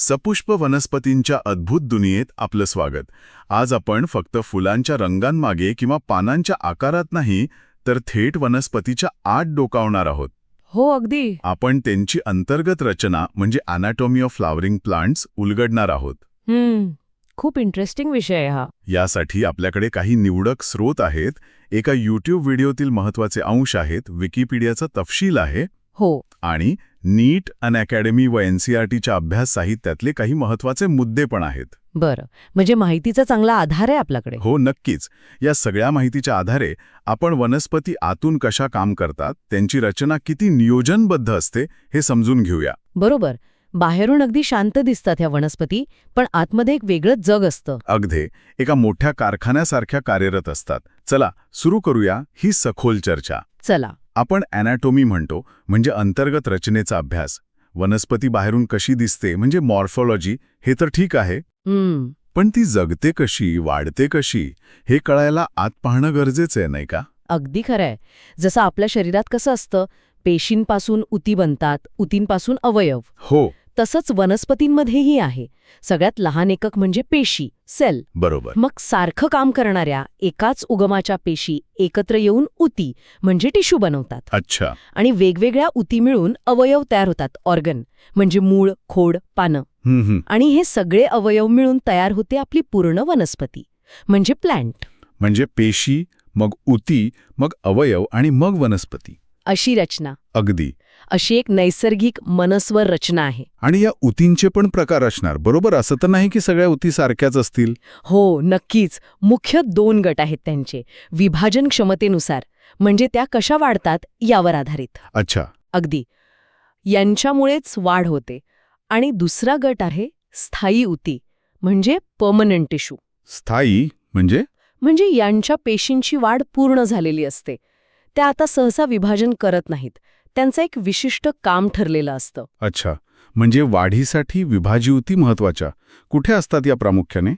सपुष्प वनस्पतींच्या अद्भुत दुनियेत आपलं स्वागत. आज आपण फक्त फुलांच्या रंगांमागे किंवा पानांच्या आकारात नाही तर थेट वनस्पतीच्या आत डोकावणार आहोत. हो अगदी. आपण त्यांची अंतर्गत रचना म्हणजे अनाटॉमी ऑफ फ्लावरिंग प्लांट्स उलगडणार आहोत. हम्म खूप इंटरेस्टिंग विषय हा. यासाठी आपल्याकडे काही निवडक स्रोत आहेत. एका यूट्यूब व्हिडिओतील महत्त्वाचे अंश आहेत. विकिपीडियाचा तपशील आहे. हो. आणि नीट अन अकॅडमी व एनसीआरटीच्या अभ्यास साहित्यातले काही महत्त्वाचे मुद्दे पण आहेत. बरं. म्हणजे माहितीचा चांगला आधार आहे आपल्याकडे? हो नक्कीच. या सगळ्या माहितीच्या आधारे आपण वनस्पती आतून कशा काम करतात त्यांची रचना किती नियोजनबद्ध असते हे समजून घेऊया. बरोबर. बाहेरून अगदी शांत दिसतात ह्या वनस्पती पण आतमध्ये एक वेगळंच जग असतं. अगदे. एका मोठ्या कारखान्यासारख्या कार्यरत असतात. चला सुरू करूया ही सखोल चर्चा. चला. आपण अॅनाटॉमी म्हणतो म्हणजे अंतर्गत रचनेचा अभ्यास. वनस्पती बाहेरून कशी दिसते म्हणजे मॉर्फॉलॉजी हे तर ठीक आहे. पण ती जगते कशी वाढते कशी हे कळायला आत पाहणं गरजेचं आहे नाही का? अगदी खरंय. जसं आपल्या शरीरात कसं असतं पेशींपासून उती बनतात उतींपासून अवयव. हो. तसंच वनस्पतींमध्येही आहे. सगळ्यात लहान एकक म्हणजे पेशी सेल. बरोबर. मग सारखं काम करणाऱ्या एकाच उगमाच्या पेशी एकत्र येऊन उती म्हणजे टिश्यू बनवतात. अच्छा. आणि वेगवेगळ्या उती मिळून अवयव तयार होतात ऑर्गन म्हणजे मूळ खोड पानं. हम्म हम्म. आणि हे सगळे अवयव मिळून तयार होते आपली पूर्ण वनस्पती म्हणजे प्लॅन्ट. म्हणजे पेशी मग उती मग अवयव आणि मग वनस्पती. अशी रचना. अगदी. अशी एक नैसर्गिक मनस्वर रचना आहे. आणि या उतींचे पण प्रकार असणार बरोबर? असं तर नाही की सगळ्या उती सारख्याच असतील? हो नक्कीच. मुख्य दोन गट आहेत त्यांचे विभाजन क्षमतेनुसार म्हणजे त्या कशा वाढतात यावर आधारित. अच्छा. अगदी. यांच्यामुळेच वाढ होते. आणि दुसरा गट आहे स्थायी उती म्हणजे पर्मनंट टिश्यू स्थायी म्हणजे? म्हणजे यांच्या पेशींची वाढ पूर्ण झालेली असते. त्या आता सहसा विभाजन करत नाहीत. त्यांचं एक विशिष्ट काम ठरलेलं असतं. अच्छा. म्हणजे वाढीसाठी विभाजी उती महत्त्वाच्या. कुठे असतात या प्रामुख्याने?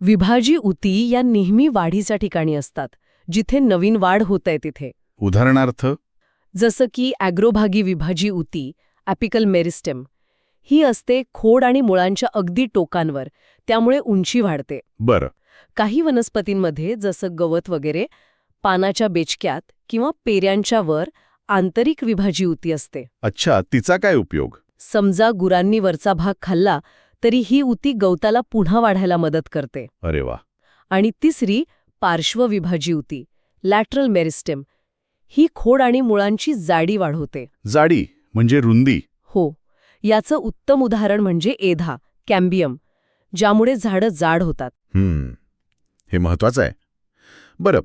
विभाजी उती या नेहमी वाढीच्या ठिकाणी असतात जिथे नवीन वाढ होत आहे तिथे. उदाहरणार्थ? जसं की ॲग्रोभागी विभाजी उती ॲपिकल मेरिस्टेम. ही असते खोड आणि मुळांच्या अगदी टोकांवर त्यामुळे उंची वाढते. बरं. काही वनस्पतींमध्ये जसं गवत वगैरे पानाच्या बेचक्यात किंवा पेऱ्यांच्या वर आंतरिक विभाजी उती असते. अच्छा तिचा काय उपयोग? समजा गुरांनी वरचा भाग खाल्ला तरी ही उती गवताला पुन्हा वाढायला मदत करते. अरे वा. आणि तिसरी पार्श्वविभाजी उती लॅटरल मेरिस्टेम ही खोड आणि मुळांची जाडी वाढवते. जाडी म्हणजे रुंदी. हो याचं उत्तम उदाहरण म्हणजे एधा कॅम्बियम ज्यामुळे झाडं जाड होतात. हे महत्वाचं आहे. बरं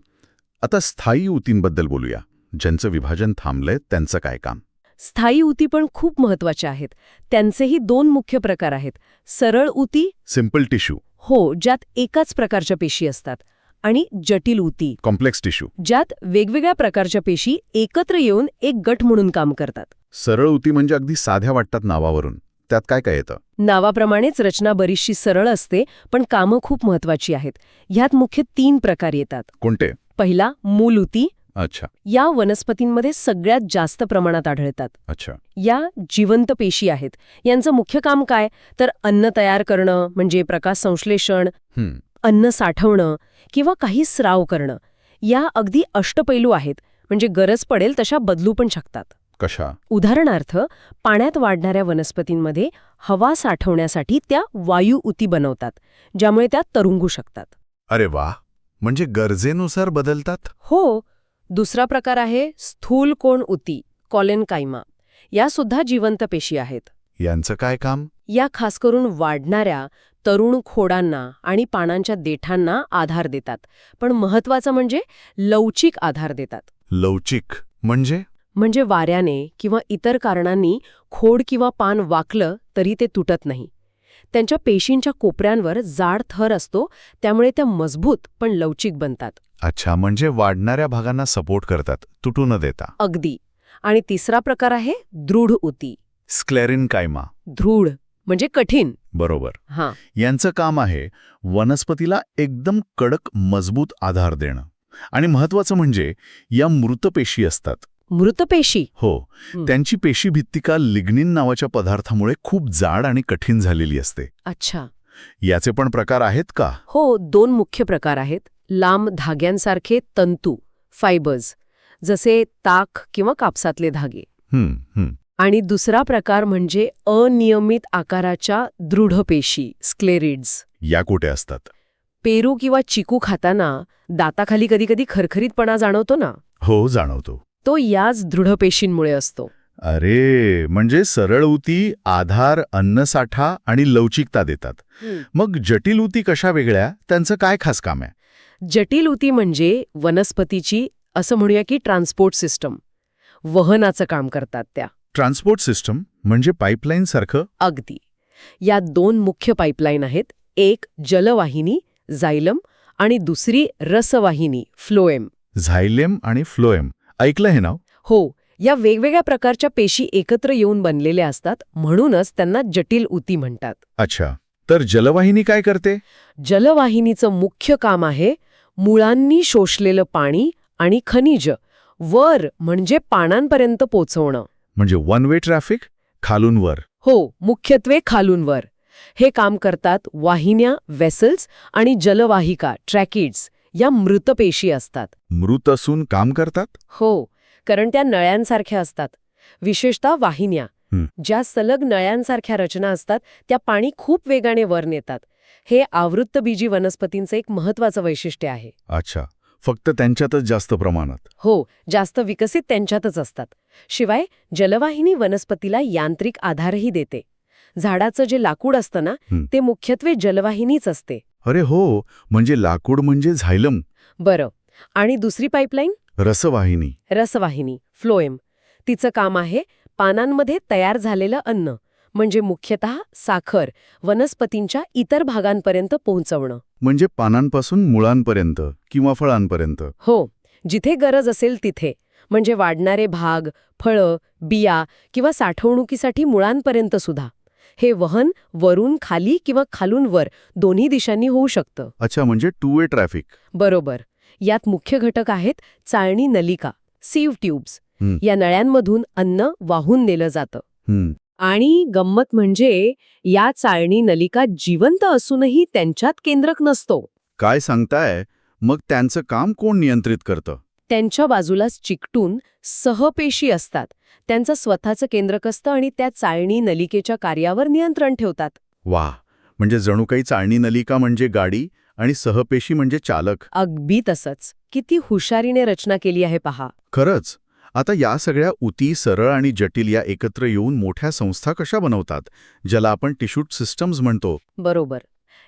आता स्थायी उतींबद्दल बोलूया. ज्यांचं विभाजन थांबलंय त्यांचं काय काम? स्थायी उती पण खूप महत्त्वाच्या आहेत. त्यांचेही दोन मुख्य प्रकार आहेत. सरळ उती सिंपल टिश्यू हो ज्यात एकाच प्रकारच्या पेशी असतात. आणि जटिल उती कॉम्प्लेक्स टिश्यू ज्यात वेगवेगळ्या प्रकारच्या पेशी एकत्र येऊन एक गट म्हणून काम करतात. सरळ उती म्हणजे अगदी साध्या वाटतात नावावरून. त्यात काय काय येतं? नावाप्रमाणेच रचना बरीचशी सरळ असते पण कामं खूप महत्वाची आहेत. ह्यात मुख्य तीन प्रकार येतात. कोणते? पहिला मूल उती अच्छा. या वनस्पतींमध्ये सगळ्यात जास्त प्रमाणात आढळतात. अच्छा. या जिवंत पेशी आहेत. यांचं मुख्य काम काय? तर अन्न तयार करणं म्हणजे प्रकाश संश्लेषण अन्न साठवणं किंवा काही स्राव करणं. या अगदी अष्टपैलू आहेत. म्हणजे गरज पडेल तशा बदलू पण शकतात. कशा? उदाहरणार्थ पाण्यात वाढणाऱ्या वनस्पतींमध्ये हवा साठवण्यासाठी त्या वायू उती बनवतात ज्यामुळे त्या तरंगू शकतात. अरे वा म्हणजे गरजेनुसार बदलतात? हो. दुसरा प्रकार आहे स्थूल कोण उती कॉलेनकाइमा या सुद्धा जिवंत पेशी आहेत. यांचं काय काम? या खास करून वाढणाऱ्या तरुण खोडांना आणि पानांच्या देठांना आधार देतात. पण महत्वाचं म्हणजे लवचिक आधार देतात. लवचिक. म्हणजे? म्हणजे वाऱ्याने किंवा इतर कारणांनी खोड किंवा पान वाकलं तरी ते तुटत नाही. त्यांच्या पेशींच्या कोपऱ्यांवर जाड थर असतो त्यामुळे त्या मजबूत पण लवचिक बनतात. अच्छा म्हणजे वाढणाऱ्या भागांना सपोर्ट करतात तुटू न देता. अगदी. आणि तिसरा प्रकार आहे दृढ उती स्क्लेरिन कायमा. दृढ म्हणजे कठीण. बरोबर. हां. यांचं काम आहे वनस्पतीला एकदम कडक मजबूत आधार देणं. आणि महत्वाचं म्हणजे या मृत पेशी असतात. मृतपेशी. हो. हं. त्यांची पेशीभित्तिका लिग्निन नावाच्या पदार्थामुळे खूप जाड आणि कठीण झालेली असते. अच्छा. याचे पण प्रकार आहेत का? हो दोन मुख्य प्रकार आहेत. लांब धाग्यांसारखे तंतू फायबर्स जसे ताक किंवा कापसातले धागे. आणि दुसरा प्रकार म्हणजे अनियमित आकाराच्या दृढ पेशी स्क्लेरिड्स. या कुठे असतात? पेरू किंवा चिकू खाताना दाताखाली कधी कधी खरखरीतपणा जाणवतो ना? हो जाणवतो. तो याच दृढ पेशींमुळे असतो. अरे म्हणजे सरळ उती आधार अन्नसाठा आणि लवचिकता देतात. मग जटिल उती कशा वेगळ्या? त्यांचं काय खास काम आहे? जटिल उती म्हणजे वनस्पतीची असं म्हणूया की ट्रान्सपोर्ट सिस्टम. वहनाचं काम करतात त्या. ट्रान्सपोर्ट सिस्टम म्हणजे पाईपलाईन सारखं? अगदी. या दोन मुख्य पाईपलाईन आहेत. एक जलवाहिनी झायलम आणि दुसरी रसवाहिनी फ्लोएम. झायलेम आणि फ्लोएम. ऐकलं हे नाव? हो या वेगवेगळ्या प्रकारच्या पेशी एकत्र येऊन बनलेल्या असतात म्हणूनच त्यांना जटिल उती म्हणतात. अच्छा. तर जलवाहिनी काय करते? जलवाहिनीचं मुख्य काम आहे मुळांनी शोषलेलं पाणी आणि खनिज वर म्हणजे पानांपर्यंत पोचवणं. म्हणजे वन वे ट्रॅफिक खालून वर. हो मुख्यत्वे खालून वर. हे काम करतात वाहिन्या वेसल्स आणि जलवाहिका ट्रॅकिड्स या मृत पेशी असतात. मृत असून काम करतात? हो कारण त्या नळ्यांसारख्या असतात. विशेषतः वाहिन्या. ज्या सलग नळ्यांसारख्या रचना असतात त्या पाणी खूप वेगाने वर नेतात. हे आवृत्तबीजी वनस्पतींचं एक महत्वाचं वैशिष्ट्य आहे. अच्छा. फक्त त्यांच्यातच जास्त प्रमाणात. हो जास्त विकसित त्यांच्यातच असतात. शिवाय जलवाहिनी वनस्पतीला यांत्रिक आधारही देते. झाडाचं जे लाकूड असतं ना. ते मुख्यत्वे जलवाहिनीच असते. अरे हो म्हणजे लाकूड म्हणजे झायलम. बरं. आणि दुसरी पाईपलाईन? रसवाहिनी. रसवाहिनी फ्लोएम. तिचं काम आहे पानांमध्ये तयार झालेलं अन्न म्हणजे मुख्यतः साखर वनस्पतींच्या इतर भागांपर्यंत पोहोचवणं. म्हणजे पानांपासून मुळांपर्यंत किंवा फळांपर्यंत? हो जिथे गरज असेल तिथे. म्हणजे वाढणारे भाग फळं बिया किंवा साठवणुकीसाठी मुळांपर्यंत सुद्धा. हे वहन वरून खाली किंवा खालून वर दोन्ही दिशांनी होऊ शकतं. अच्छा म्हणजे टू वे ट्रॅफिक बरोबर. यात मुख्य घटक आहेत चाळणी नलिका सीव ट्यूब्स. या नळ्यांमधून अन्न वाहून नेलं जातं. आणि गंमत म्हणजे या चाळणी नलिका जिवंत असूनही त्यांच्यात केंद्रक नसतो. काय सांगताय? मग त्यांचं काम कोण नियंत्रित करतं? त्यांच्या बाजूलाच चिकटून सहपेशी असतात. त्यांचं स्वतःचं केंद्रक असतं आणि त्या चाळणी नलिकेच्या कार्यावर नियंत्रण ठेवतात. वा म्हणजे जणू काही चाळणी नलिका म्हणजे गाडी आणि सहपेशी म्हणजे चालक. अगदी तसंच. किती हुशारीने रचना केली आहे पहा. खरंच? आता या सगळ्या उती सरळ आणि जटिल या एकत्र येऊन मोठ्या संस्था कशा बनवतात ज्याला आपण टिश्यूट सिस्टम्स म्हणतो? बरोबर.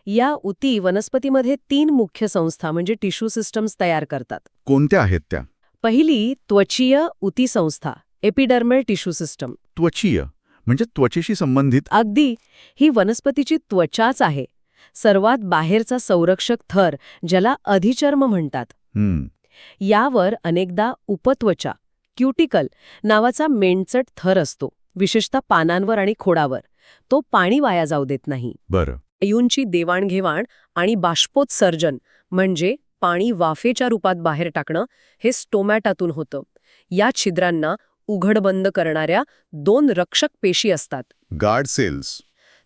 या उती वनस्पतीमध्ये तीन मुख्य संस्था म्हणजे टिश्यू सिस्टम्स तयार करतात. कोणत्या आहेत त्या? पहिली त्वचीय उती संस्था एपिडर्मल टिश्यू सिस्टम. त्वचीय म्हणजे त्वचेशी संबंधित? अगदी ही वनस्पतीची त्वचाच आहे. सर्वात बाहेरचा संरक्षक थर ज्याला अधिचर्म म्हणतात. हं, यावर अनेकदा उपत्वचा क्युटिकल नावाचा मेंडचट थर असतो विशेषतः पानांवर आणि खोडावर. तो पाणी वाया जाऊ देत नाही. बरं. अयूंची देवाणघेवाण आणि बाष्पोत्सर्जन म्हणजे पाणी वाफेच्या रूपात बाहेर टाकणं हे स्टोमॅटातून होतं. या छिद्रांना उघडबंद करणाऱ्या दोन रक्षक पेशी असतात. Guard cells.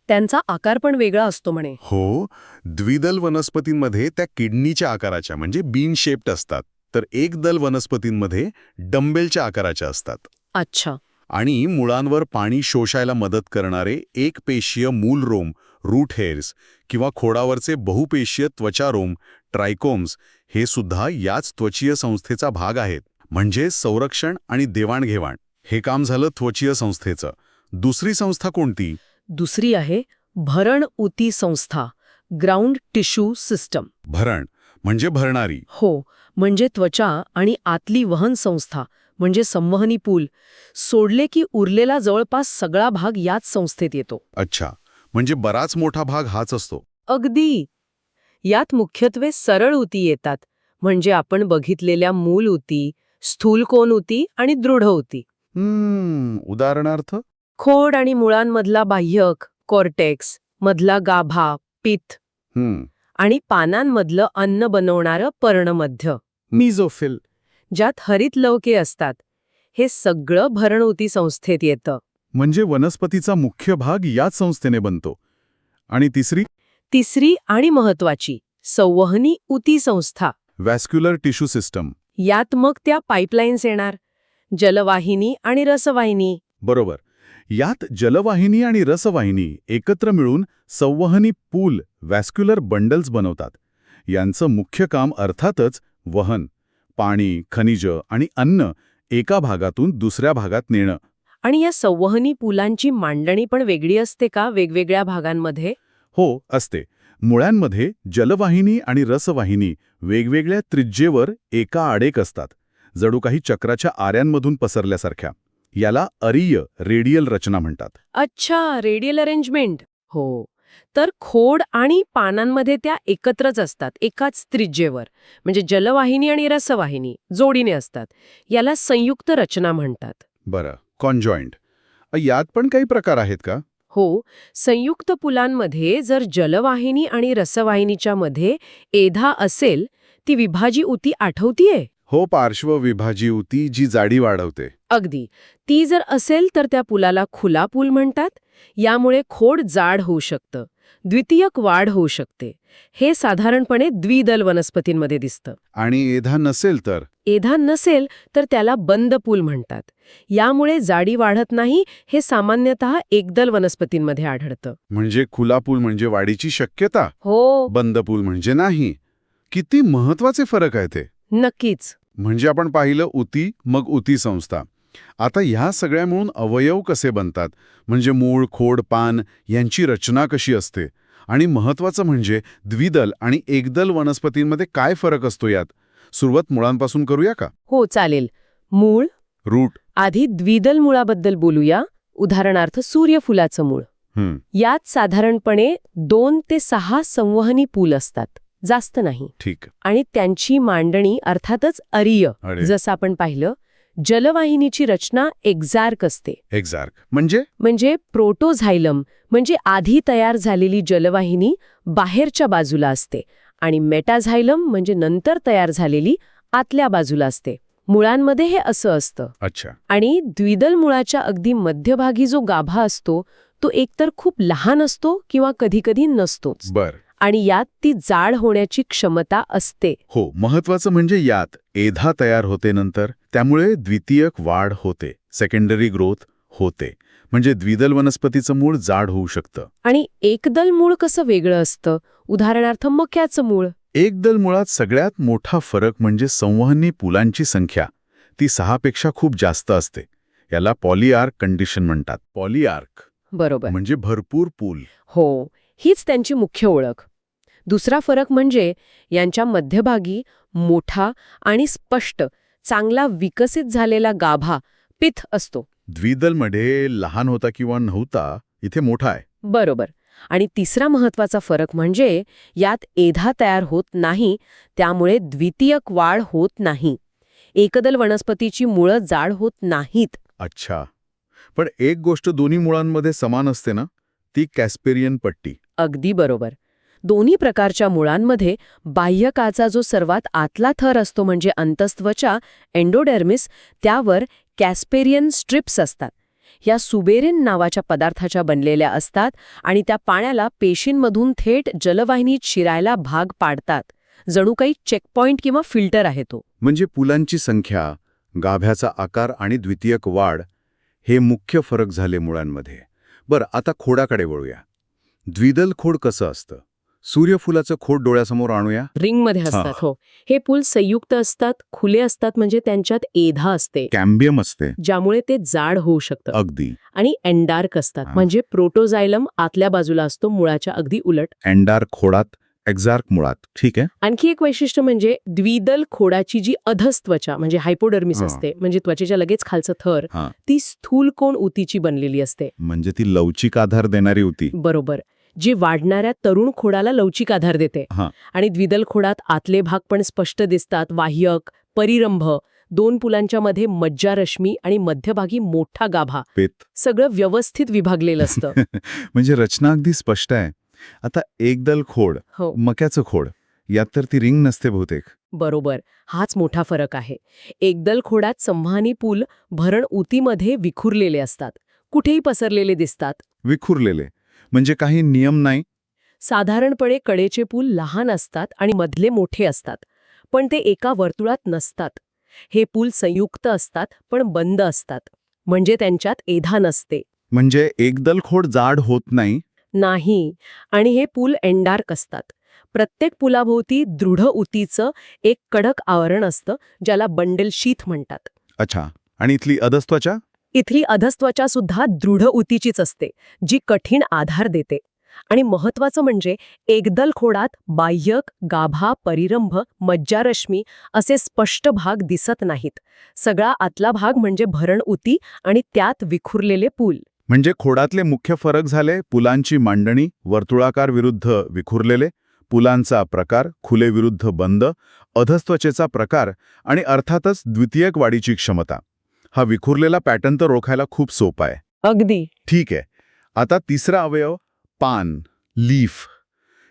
त्यांचा आकार पण वेगळा असतो म्हणे. हो द्विदल वनस्पतींमध्ये त्या किडनीच्या आकाराच्या म्हणजे बीन शेप्ड असतात. तर एक दल वनस्पतींमध्ये डंबेलच्या आकाराच्या असतात. अच्छा. आणि मुळांवर पाणी शोषायला मदत करणारे एक पेशीय मूल रोम रूट हेअर्स किंवा खोडावरचे बहुपेशीय त्वचारोम ट्रायकोम्स हे सुद्धा याच त्वचीय संस्थेचा भाग आहेत. म्हणजे संरक्षण आणि देवाणघेवाण. हे काम झालं त्वचीय संस्थेचं. दुसरी संस्था कोणती? दुसरी आहे भरण उती संस्था ग्राउंड टिश्यू सिस्टम भरण म्हणजे भरणारी. हो म्हणजे त्वचा आणि आतली वहन संस्था म्हणजे संवहनी पूल. सोडले की उरलेला जवळपास सगळा भाग याच संस्थेत येतो. अच्छा. म्हणजे बराच मोठा भाग हाच असतो. अगदी. यात मुख्यत्वे सरळ उती येतात म्हणजे आपण बघितलेल्या मूल उती स्थूल कोन उती आणि दृढ उती. हम्म उदाहरणार्थ? खोड आणि मुळांमधला बाह्यक कॉर्टेक्स मधला गाभा हम्म. आणि पानांमधलं अन्न बनवणारं पर्णमध्य. मिझोफिल. ज्यात हरित लवके असतात. हे सगळं भरणउती संस्थेत येतं. म्हणजे वनस्पतीचा मुख्य भाग याच संस्थेने बनतो. आणि तिसरी? तिसरी आणि महत्वाची संवहनी उती संस्था. Vascular tissue system. यात मग त्या पाईपलाईन्स येणार. जलवाहिनी आणि रसवाहिनी. बरोबर. यात जलवाहिनी आणि रसवाहिनी एकत्र मिळून संवहनी पूल व्हॅस्क्युलर बंडल्स बनवतात. यांचं मुख्य काम अर्थातच वहन पाणी खनिज आणि अन्न एका भागातून दुसऱ्या भागात नेणं. आणि या संवहनी पुलांची मांडणी पण वेगळी असते का वेगवेगळ्या भागांमध्ये? हो असते. मुळ्यांमध्ये जलवाहिनी आणि रसवाहिनी वेगवेगळ्या त्रिज्येवर एका आडेक असतात जणू काही चक्राच्या आऱ्यांमधून पसरल्यासारख्या. याला अरीय रेडियल रचना म्हणतात. अच्छा रेडियल अरेंजमेंट. हो. तर खोड आणि पानांमध्ये त्या एकत्रच असतात एकाच त्रिज्येवर. म्हणजे जलवाहिनी आणि रसवाहिनी जोडीने असतात. याला संयुक्त रचना म्हणतात. बरं. कॉन्जॉइंट यात पण काही प्रकार आहेत का? हो. संयुक्त पुलांमध्ये जर जलवाहिनी आणि रसवाहिनीच्या मध्ये एधा असेल ती विभाजी उती आठवतीये? हो पार्श्वविभाजी उती जी जाडी वाढवते. अगदी. ती जर असेल तर त्या पुलाला खुला पूल म्हणतात. यामुळे खोड जाड होऊ शकतं. द्वितीयक वाढ होऊ शकते. हे साधारणपणे द्विदल वनस्पतींमध्ये दिसतं. आणि एधा नसेल तर? एधा नसेल तर त्याला बंद पूल म्हणतात. यामुळे जाडी वाढत नाही हे सामान्यतः एकदल वनस्पतींमध्ये आढळतं. म्हणजे खुला पूल म्हणजे वाढीची शक्यता? हो. बंद पूल म्हणजे नाही. किती महत्त्वाचे फरक आहे ते? नक्कीच. म्हणजे आपण पाहिलं उती मग उती संस्था. आता ह्या सगळ्या मिळून अवयव कसे बनतात? म्हणजे मूळ खोड पान यांची रचना कशी असते? आणि महत्वाचं म्हणजे द्विदल आणि एकदल वनस्पतींमध्ये काय फरक असतो यात? सुरुवात मुळांपासून करूया का? हो चालेल. मूळ रूट. आधी द्विदल मुळाबद्दल बोलूया. उदाहरणार्थ सूर्यफुलाचं मूळ. यात साधारणपणे दोन ते सहा संवहनी पूल असतात. जास्त नाही. ठीक. आणि त्यांची मांडणी अर्थातच अरिय अरे. जसं आपण पाहिलं जलवाहिनीची रचना एक्झार्क असते. एक्झार्क. म्हणजे? म्हणजे प्रोटोझायलम म्हणजे आधी तयार झालेली जलवाहिनी बाहेरच्या बाजूला असते आणि मेटाझायलम म्हणजे नंतर तयार झालेली आतल्या बाजूला असते. मुळांमध्ये हे असं असतं. अच्छा. आणि द्विदल मुळाच्या अगदी मध्यभागी जो गाभा असतो तो एकतर खूप लहान असतो किंवा कधीकधी नसतोच. बर. आणि यात ती जाड होण्याची क्षमता असते. हो महत्वाचं म्हणजे यात एधा तयार होते नंतर त्यामुळे द्वितीयक वाढ होते सेकंडरी ग्रोथ होते म्हणजे द्विदल वनस्पतीचं मूळ जाड होऊ शकतं. आणि एकदल मूळ कसं वेगळं असतं? उदाहरणार्थ मक्याचं मूळ. एकदल मुळात सगळ्यात मोठा फरक म्हणजे संवहनी पुलांची संख्या. ती सहापेक्षा खूप जास्त असते. याला पॉलिआर्क कंडिशन म्हणतात. पॉलिआर्क बरोबर. म्हणजे भरपूर पूल. हो हीच त्यांची मुख्य ओळख. दुसरा फरक म्हणजे यांच्या मध्यभागी मोठा आणि स्पष्ट चांगला विकसित झालेला गाभा पिथ असतो. द्विदलमध्ये लहान होता किंवा नव्हता इथे मोठा आहे. बरोबर. आणि तिसरा महत्त्वाचा फरक म्हणजे यात एधा तयार होत नाही त्यामुळे द्वितीयक वाढ होत नाही. एकदल वनस्पतीची मुळं जाड होत नाहीत. अच्छा. पण एक गोष्ट दोन्ही मुळांमध्ये समान असते ना? ती कॅस्पेरियन पट्टी. अगदी बरोबर. दोन्ही प्रकारच्या मुळांमध्ये बाह्यकाचा जो सर्वात आतला थर असतो म्हणजे अंतस्त्वचा एंडोडर्मिस त्यावर कॅस्पेरियन स्ट्रिप्स असतात. या सुबेरिन नावाच्या पदार्थाच्या बनलेल्या असतात आणि त्या पाण्याला पेशींमधून थेट जलवाहिनीत शिरायला भाग पाडतात. जणू काही चेकपॉइंट किंवा फिल्टर आहे तो. म्हणजे पुलांची संख्या गाभ्याचा आकार आणि द्वितीयक वाढ हे मुख्य फरक झाले मुळांमध्ये. बरं आता खोडाकडे वळूया. द्विदल खोड कसं असतं? सूर्यफुलाचं खोड डोळ्यासमोर आणूया? रिंगमध्ये असतात हो. हे पूल संयुक्त असतात खुले असतात म्हणजे त्यांच्यात एधा असते. कॅम्बियम असते. ज्यामुळे ते जाड होऊ शकतं. अगदी. आणि एंडार्क असतात. म्हणजे प्रोटोझायलम आतल्या बाजूला असतो मुळाच्या अगदी उलट. एंडार खोडात एक्झार्क मुळात. ठीक आहे? आणखी एक वैशिष्ट्य म्हणजे द्विदल खोडाची जी अधस्त्वचा म्हणजे हायपोडर्मिस हा. असते म्हणजे त्वचेच्या लगेच खालचं थर हा. ती स्थूल कोण उतीची बनलेली असते. म्हणजे ती लवचिक आधार देणारी होती बरोबर. जी वाढणाऱ्या तरुण खोडाला लवचिक आधार देते. आणि द्विदल खोडात आतले भाग पण स्पष्ट दिसतात. वाह्यक परिरंभ दोन पुलांच्या मध्ये मज्जारश्मी आणि मध्यभागी मोठा गाभा. सगळं व्यवस्थित विभागलेलं असतं. म्हणजे रचना अगदी स्पष्ट आहे. आता एकदल खोड हो. मक्याचं खोड यात तर ती रिंग नसते बहुतेक. बरोबर. हाच मोठा फरक आहे. एकदल खोडात संवहनी पूल भरण उतीमध्ये विखुरलेले असतात. कुठेही पसरलेले दिसतात. विखुरलेले. म्हणजे काही नियम नाही? साधारणपणे कडेचे पूल लहान असतात आणि मधले मोठे असतात पण ते एका वर्तुळात नसतात. हे पूल संयुक्त असतात पण बंद असतात. म्हणजे त्यांच्यात एधा नसते. म्हणजे एकदल खोड जाड होत नाही? नाही. आणि हे पूल एंडार्क असतात. प्रत्येक पुलाभोवती दृढ उतीचं एक कडक आवरण असतं ज्याला बंडल शीथ म्हणतात. अच्छा. आणि इथली अधस्त्वचा? इथली अधस्त्वचा सुद्धा दृढ उतीचीच असते जी कठीण आधार देते. आणि महत्वाचं म्हणजे एकदल खोडात बाह्यक गाभा परिरंभ मज्जारश्मी असे स्पष्ट भाग दिसत नाहीत. सगळा आतला भाग म्हणजे भरण उती आणि त्यात विखुरलेले पूल. म्हणजे खोडातले मुख्य फरक झाले पुलांची मांडणी वर्तुळाकार विरुद्ध विखुरलेले पुलांचा प्रकार खुले विरुद्ध बंद अधस्त्वचेचा प्रकार आणि अर्थातच द्वितीयक वाढीची क्षमता. हा विखुरलेला पॅटर्न तर ओळखायला खूप सोपा आहे. अगदी. ठीक आहे. आता तिसरा अवयव पान लीफ.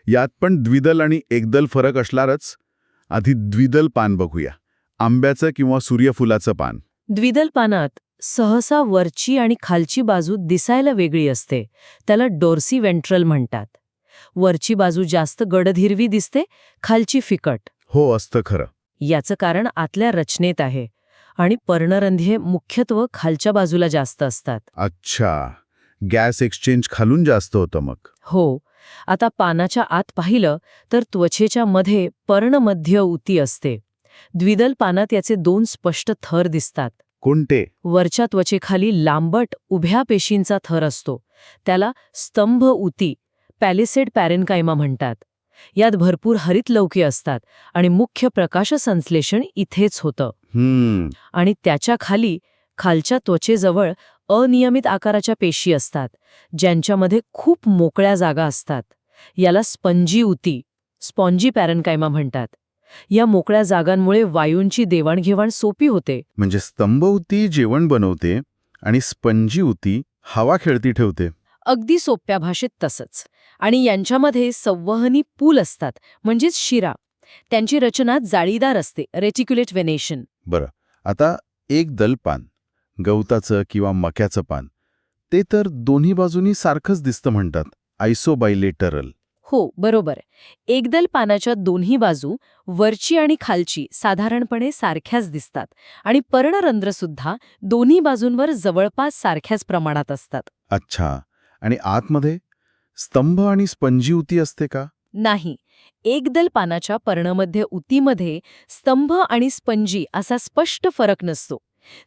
यात पण द्विदल आणि एकदल फरक असणारच. आधी द्विदल पान बघूया. आंब्याचं किंवा सूर्यफुलाचं पान. द्विदल पानात सहसा वरची आणि खालची बाजू दिसायला वेगळी असते. त्याला डोर्सी वेंट्रल म्हणतात. वरची बाजू जास्त गडद हिरवी दिसते खालची फिकट. हो असतं खरं. याचं कारण आतल्या रचनेत आहे. आणि पर्णरंध्रे मुख्यत्व खालच्या बाजूला जास्त असतात. अच्छा. गॅस एक्सचेंज खालून जास्त होतं मग. हो. आता पानाच्या आत पाहिलं तर त्वचेच्या मध्ये पर्णमध्य उती असते. द्विदल पानात याचे दोन स्पष्ट थर दिसतात. कोणते? वरच्या त्वचेखाली लांबट उभ्या पेशींचा थर असतो. त्याला स्तंभ उती पॅलिसेड पॅरेनकायमा म्हणतात. यात भरपूर हरितलौकी असतात आणि मुख्य प्रकाशसंश्लेषण इथेच होतं. आणि त्याच्याखाली खालच्या त्वचेजवळ अनियमित आकाराच्या पेशी असतात ज्यांच्यामध्ये खूप मोकळ्या जागा असतात. याला स्पंजी उती स्पॉन्जी पॅरनकायमा म्हणतात. या मोकळ्या जागांमुळे वायूंची देवाणघेवाण सोपी होते. म्हणजे स्तंभ उती जेवण बनवते आणि स्पंजी उती हवा खेळती ठेवते. अगदी सोप्या भाषेत तसंच. आणि यांच्यामध्ये संवहनी पूल असतात म्हणजेच शिरा. त्यांची रचना जाळीदार असते. रेटिक्युलेट वेनेशन बरं. आता एक दलपान गवताचं किंवा मक्याचं पान ते तर दोन्ही बाजूनी सारखंच दिसतं म्हणतात. आयसोबायलेटरल हो बरोबर. एकदल पानाच्या दोन्ही बाजू वरची आणि खालची साधारणपणे सारख्याच दिसतात आणि पर्णरंध्रसुद्धा दोन्ही बाजूंवर जवळपास सारख्याच प्रमाणात असतात. अच्छा. आणि आतमध्ये स्तंभ आणि स्पंजी उती असते का? नाही. एकदल पानाच्या पर्णमध्ये उतीमध्ये स्तंभ आणि स्पंजी असा स्पष्ट फरक नसतो.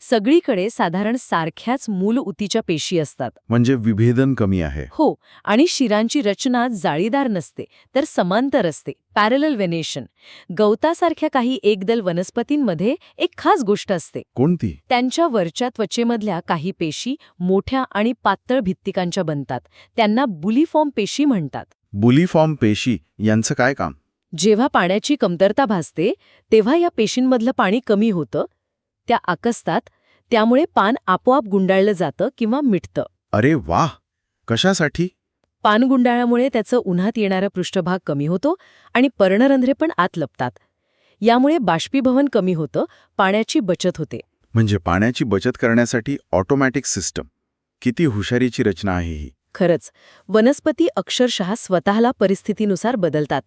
सगळीकडे साधारण सारख्याच मूल उतीच्या पेशी असतात. म्हणजे विभेदन कमी आहे. हो आणि शिरांची रचना जाळीदार नसते तर समांतर असते. पॅरल वेनेशन गवतासारख्या काही एकदल वनस्पतींमध्ये एक खास गोष्ट असते. कोणती? त्यांच्या वरच्या त्वचेमधल्या काही पेशी मोठ्या आणि पातळ भित्तिकांच्या बनतात. त्यांना बुलीफॉर्म पेशी म्हणतात. बुलीफॉर्म पेशी यांचं काय काम? जेव्हा पाण्याची कमतरता भासते तेव्हा या पेशींमधलं पाणी कमी होतं त्या आकसतात त्यामुळे पान आपोआप गुंडाळलं जातं किंवा मिटतं. अरे वाह! कशासाठी? पान गुंडाळामुळे त्याचं उन्हात येणारा पृष्ठभाग कमी होतो आणि पर्णरंध्रे पण आत लपतात. यामुळे बाष्पीभवन कमी होतं पाण्याची बचत होते. म्हणजे पाण्याची बचत करण्यासाठी ऑटोमॅटिक सिस्टम. किती हुशारीची रचना आहे ही. खरंच वनस्पती अक्षरशः स्वतःला परिस्थितीनुसार बदलतात.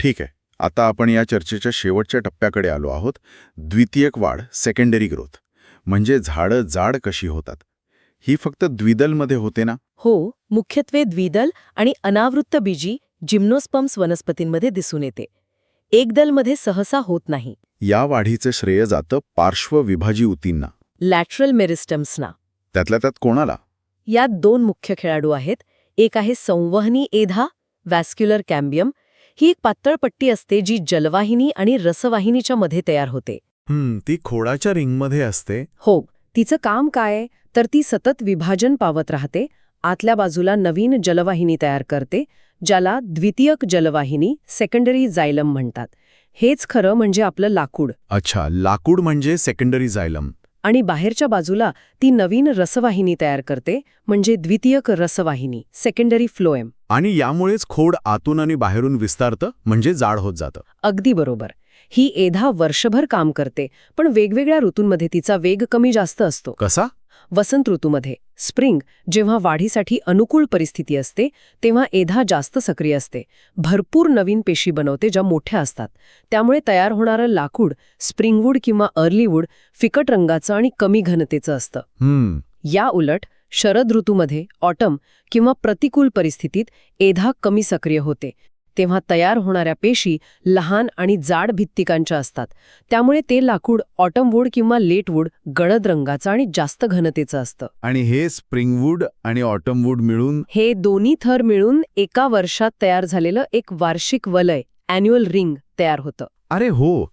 ठीक आहे. आता आपण या चर्चेच्या शेवटच्या टप्प्याकडे आलो आहोत. द्वितीयक वाढ सेकंडरी ग्रोथ म्हणजे झाडं जाड कशी होतात? ही फक्त द्विदलमध्ये होते ना? हो मुख्यत्वे द्विदल आणि अनावृत्त बीजी जिम्नोस्पम्स वनस्पतींमध्ये दिसून येते. एकदलमध्ये सहसा होत नाही. या वाढीचं श्रेय जातं पार्श्वविभाजी उतींना लॅटरल मेरिस्टम्सना त्यातल्या त्यात कोणाला? यात दोन मुख्य खेळाडू आहेत. एक आहे संवहनी एधा वॅस्क्युलर कॅम्बियम. ही एक पातळ पट्टी असते जी जलवाहिनी आणि रसवाहिनीच्या मध्ये तयार होते. हम्म ती खोडाच्या रिंगमध्ये असते. हो तिचं काम काय तर ती सतत विभाजन पावत राहते. आतल्या बाजूला नवीन जलवाहिनी तयार करते ज्याला द्वितीयक जलवाहिनी सेकंडरी जायलम म्हणतात. हेच खरं म्हणजे आपलं लाकूड. अच्छा लाकूड म्हणजे सेकंडरी जायलम आणि बाहेरच्या बाजूला ती नवीन रसवाहिनी तयार करते म्हणजे द्वितीयक रसवाहिनी सेकंडरी फ्लोएम आणि यामुळेच खोड आतून आणि बाहेरून विस्तारतं म्हणजे जाड होत जातं. अगदी बरोबर. ही एधा वर्षभर काम करते पण वेगवेगळ्या ऋतूंमध्ये तिचा वेग कमी जास्त असतो. कसा? वसंत ऋतूमध्ये. स्प्रिंग जेव्हा वाढीसाठी अनुकूल परिस्थिती असते तेव्हा एधा जास्त सक्रिय असते. भरपूर नवीन पेशी बनवते ज्या मोठ्या असतात. त्यामुळे तयार होणारं लाकूड स्प्रिंगवूड किंवा अर्लीवूड फिकट रंगाचं आणि कमी घनतेचं असतं. या उलट शरद ऋतूमध्ये ऑटम किंवा प्रतिकूल परिस्थितीत एधा कमी सक्रिय होते. तेव्हा तयार होणाऱ्या पेशी लहान आणि जाड भित्तिकांच्या असतात. त्यामुळे ते लाकूड ऑटमवूड किंवा लेटवूड गडद रंगाचं आणि जास्त घनतेचं असतं. आणि हे स्प्रिंगवूड आणि ऑटमवूड मिळून हे दोन्ही थर मिळून एका वर्षात तयार झालेलं एक वार्षिक वलय अॅन्युअल रिंग तयार होतं. अरे हो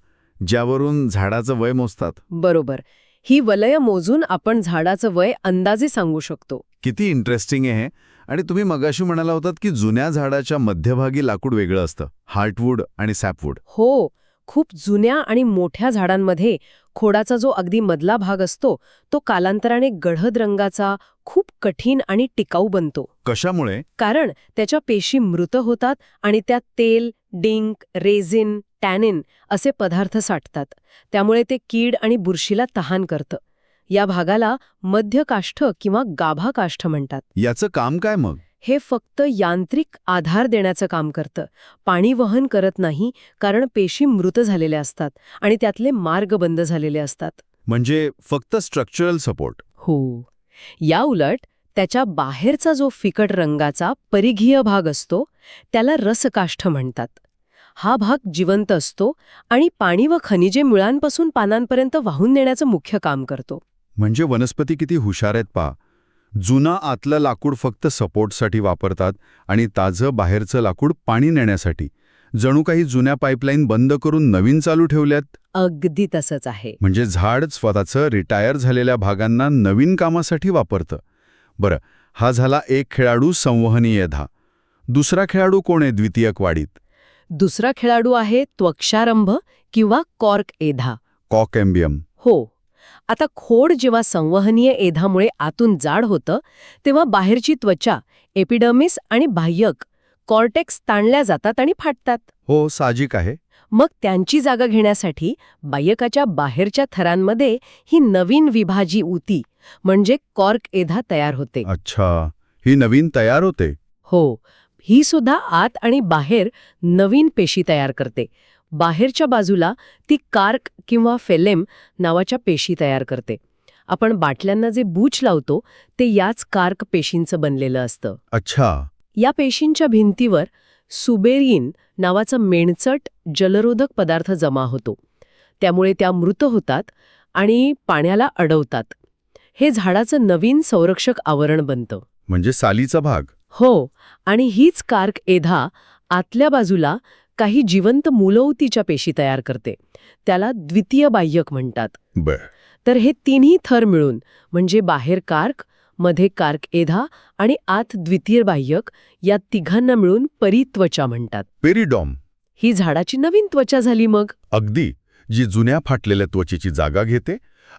ज्यावरून झाडाचं वय मोजतात. बरोबर. ही वलय मोजून आपण झाडाचं वय अंदाजे सांगू शकतो. किती इंटरेस्टिंग आहे. आणि तुम्ही मगाशी म्हणाला होतात की जुन्या झाडाच्या मध्यभागी लाकूड वेगळं असतं हार्टवूड आणि सॅपवूड. हो खूप जुन्या आणि मोठ्या झाडांमध्ये खोडाचा जो अगदी मधला भाग असतो तो कालांतराने गडद रंगाचा खूप कठीण आणि टिकाऊ बनतो. कशामुळे? कारण त्याच्या पेशी मृत होतात आणि त्यात तेल डिंक रेझिन टॅनिन असे पदार्थ साठतात. त्यामुळे ते कीड आणि बुरशीला तहान करतं. या भागाला मध्यकाष्ठ किंवा गाभा काष्ठ म्हणतात. याचं काम काय मग? हे फक्त यांत्रिक आधार देण्याचं काम करतं. पाणी वहन करत नाही कारण पेशी मृत झालेल्या असतात आणि त्यातले मार्ग बंद झालेले असतात. म्हणजे फक्त स्ट्रक्चरल सपोर्ट हो. या उलट त्याच्या बाहेरचा जो फिकट रंगाचा परिघीय भाग असतो त्याला रसकाष्ठ म्हणतात. हा भाग जिवंत असतो आणि पाणी व खनिजे मुळांपासून पानांपर्यंत वाहून नेण्याचं मुख्य काम करतो. म्हणजे वनस्पती किती हुशार आहेत पा जुनं आतलं लाकूड फक्त सपोर्टसाठी वापरतात आणि ताजं बाहेरचं लाकूड पाणी नेण्यासाठी. जणू काही जुन्या पाईपलाईन बंद करून नवीन चालू ठेवल्यात? अगदी तसंच आहे. म्हणजे झाड स्वतःचं रिटायर झालेल्या भागांना नवीन कामासाठी वापरतं. बरं हा झाला एक खेळाडू संवहनीय धा. दुसरा खेळाडू कोण आहे द्वितीयक वाढीत दुसरा खेळाडू आहे त्वक्षारंभ किंवा कॉर्क एधा कॉकॅम्बियम हो. आता खोड जेव्हा संवहनीय एधामुळे आतून जाड होतं तेव्हा बाहेरची त्वचा एपिडर्मिस आणि बाह्यक कॉर्टेक्स ताणल्या जातात आणि फाटतात. हो साहजिक आहे. मग त्यांची जागा घेण्यासाठी बाह्यकाच्या बाहेरच्या थरांमध्ये ही नवीन विभाजी ऊती म्हणजे कॉर्क एधा तयार होते. अच्छा ही नवीन तयार होते. हो ही सुद्धा आत आणि बाहेर नवीन पेशी तयार करते. बाहेरच्या बाजूला ती कार्क किंवा फेलेम नावाच्या पेशी तयार करते. आपण बाटल्यांना जे बूच लावतो ते याच कार्क पेशींचं बनलेलं असतं. अच्छा. या पेशींच्या भिंतीवर सुबेरिन नावाचा मेणचट जलरोधक पदार्थ जमा होतो. त्यामुळे त्या मृत होतात आणि पाण्याला अडवतात. हे झाडाचं नवीन संरक्षक आवरण बनतं. म्हणजे सालीचा भाग. हो आणि हीच कार्क एधा आतल्या बाजूला काही जिवंत मूलवतीच्या पेशी तयार करते. त्याला द्वितीय बाह्यक म्हणतात. तर हे तिन्ही थर मिळून म्हणजे बाहेर कार्कमध्ये कार्क एधा आणि आत द्वितीय बाह्यक या तिघांना मिळून परित्वचा म्हणतात. पेरिडॉम. ही झाडाची नवीन त्वचा झाली मग? अगदी. जी जुन्या फाटलेल्या त्वचेची जागा घेते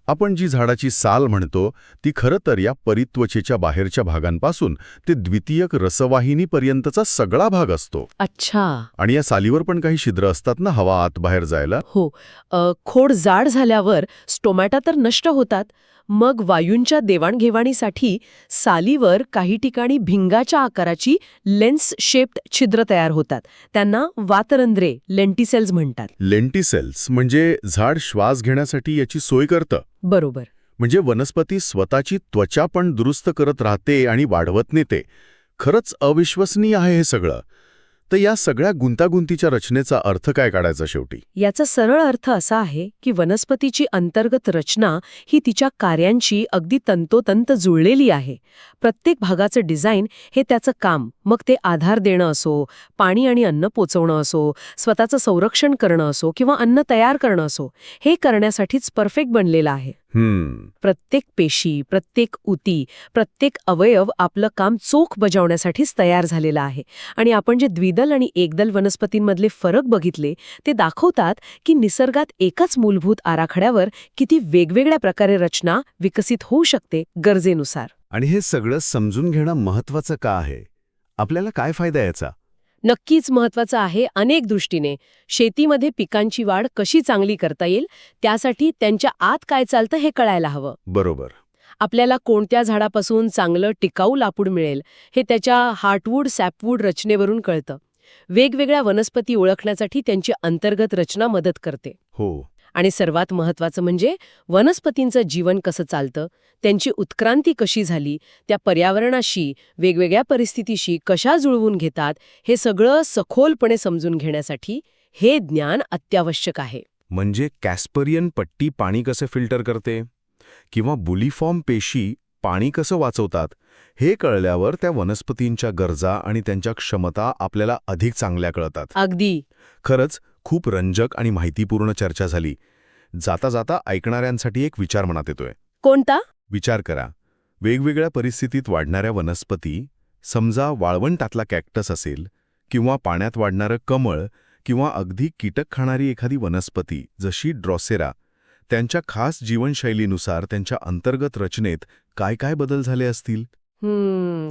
आपण जी झाडाची साल म्हणतो ती खरं तर या परित्वचेच्या बाहेरच्या भागांपासून ते द्वितीयक रसवाहिनीपर्यंतचा सगळा भाग असतो. अच्छा. आणि या सालीवर पण काही छिद्र असतात ना हवा आत बाहेर जायला? हो. खोड जाड झाल्यावर स्टोमॅटा तर नष्ट होतात. मग वायूंच्या देवाणघेवाणीसाठी सालीवर काही ठिकाणी भिंगाच्या आकाराची लेन्स शेप्ड छिद्र तयार होतात. त्यांना वातरंध्रे लेंटिसेल्स म्हणतात. लेंटिसेल्स म्हणजे झाड श्वास घेण्यासाठी याची सोय करतं. बरोबर. म्हणजे वनस्पती स्वतःची त्वचा पण दुरुस्त करत राहते आणि वाढवत नेते. खरंच अविश्वसनीय आहे हे सगळं. तर या सगळ्या गुंतागुंतीच्या रचनेचा अर्थ काय काढायचा शेवटी? याचा सरळ अर्थ असा आहे की वनस्पतीची अंतर्गत रचना ही तिच्या कार्यांची अगदी तंतोतंत जुळलेली आहे. प्रत्येक भागाचं डिझाईन हे त्याचं काम मग ते आधार देणं असो पाणी आणि अन्न पोचवणं असो स्वतःचं संरक्षण करणं असो किंवा अन्न तयार करणं असो हे करण्यासाठीच परफेक्ट बनलेलं आहे. प्रत्येक पेशी प्रत्येक उती प्रत्येक अवयव आपलं काम चोख बजावण्यासाठीच तयार झालेला आहे. आणि आपण जे द्विदल आणि एकदल वनस्पतींमधले फरक बघितले ते दाखवतात की निसर्गात एकाच मूलभूत आराखड्यावर किती वेगवेगळ्या प्रकारे रचना विकसित होऊ शकते गरजेनुसार. आणि हे सगळं समजून घेणं महत्वाचं का आहे? आपल्याला काय फायदा याचा? नक्कीच महत्वाचं आहे अनेक दृष्टीने. शेतीमध्ये पिकांची वाढ कशी चांगली करता येईल? त्यासाठी त्यांच्या आत काय चालतं हे कळायला हवं. बरोबर. आपल्याला कोणत्या झाडापासून चांगलं टिकाऊ लाकूड मिळेल? हे त्याच्या हार्टवूड सॅपवूड रचनेवरून कळतं. वेगवेगळ्या वनस्पती ओळखण्यासाठी त्यांची अंतर्गत रचना मदत करते. हो. आणि सर्वात महत्वाचं म्हणजे वनस्पतींचं जीवन कसं चालतं त्यांची उत्क्रांती कशी झाली त्या पर्यावरणाशी वेगवेगळ्या परिस्थितीशी कशा जुळवून घेतात हे सगळं सखोलपणे समजून घेण्यासाठी हे ज्ञान अत्यावश्यक आहे. म्हणजे कॅस्परियन पट्टी पाणी कसं फिल्टर करते? किंवा बुलिफॉर्म पेशी पाणी कसं वाचवतात? हे कळल्यावर त्या वनस्पतींच्या गरजा आणि त्यांच्या क्षमता आपल्याला अधिक चांगल्या कळतात. अगदी. खरंच खूप रंजक आणि माहितीपूर्ण चर्चा झाली. जाता जाता ऐकणाऱ्यांसाठी एक विचार मनात येतोय. कोणता? विचार करा. वेगवेगळ्या परिस्थितीत वाढणाऱ्या वनस्पती समजा वाळवंटातला कॅक्टस असेल किंवा पाण्यात वाढणारं कमळ किंवा अगदी कीटक खाणारी एखादी वनस्पती जशी ड्रॉसेरा त्यांच्या खास जीवनशैलीनुसार त्यांच्या अंतर्गत रचनेत काय काय बदल झाले असतील?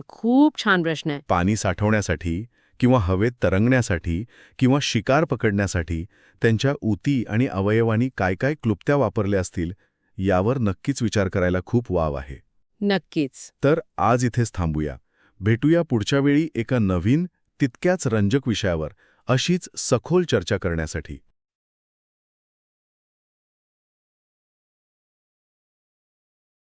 खूप छान प्रश्न आहे. पाणी साठवण्यासाठी किंवा हवेत तरंगण्यासाठी किंवा शिकार पकडण्यासाठी त्यांच्या ऊती आणि अवयवांनी काय काय क्लुप्त्या वापरल्या असतील यावर नक्कीच विचार करायला खूप वाव आहे. नक्कीच. तर आज इथेच थांबूया. भेटूया पुढच्या वेळी एका नवीन तितक्याच रंजक विषयावर अशीच सखोल चर्चा करण्यासाठी.